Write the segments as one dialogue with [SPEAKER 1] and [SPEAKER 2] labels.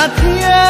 [SPEAKER 1] গাথিয়া রাইখাছি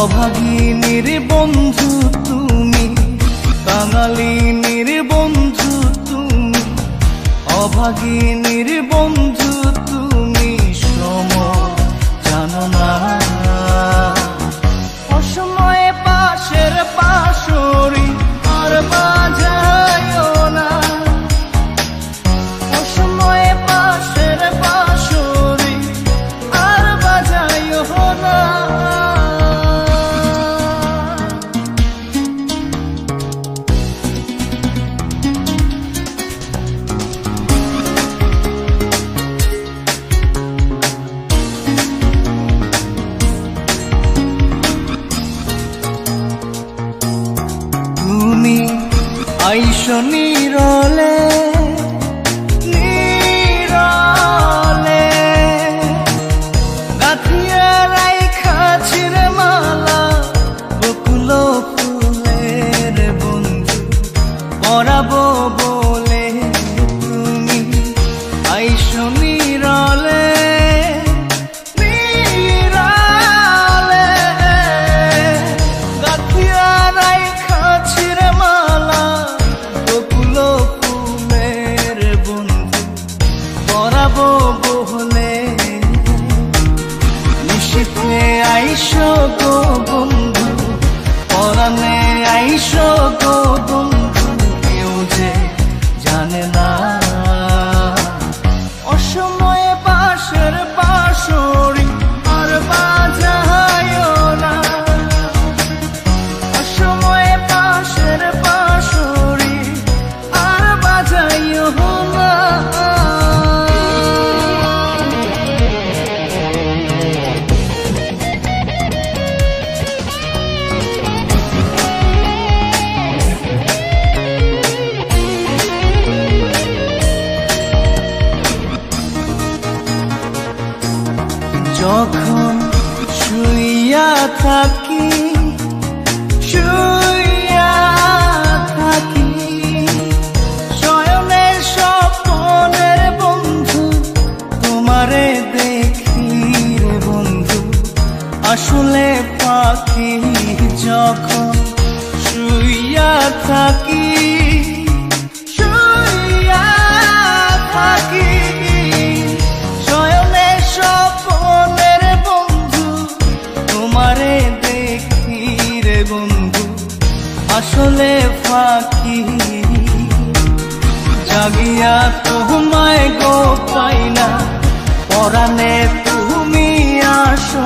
[SPEAKER 1] অভাগিনীর বন্ধু তুমি কাঙালিনীর বন্ধু তুমি অভাগিনীর বন্ধু তুমি সম জানো না। আইসো নিরলে মালা বকুল ফুলের বন্ধু পরাবো বলে। পরাবো বহলে নিশিতে আইসো গো বন্ধু পরানে আইসো গো যখন শুইয়া থাকি শুইয়া থাকি বন্ধু তোমারে দেখি বন্ধু। আসলে পাখি যখন শুইয়া থাকি ফাঁকি। জাগিয়া তোমায় গো পাই না পরাণে তুমি আসো।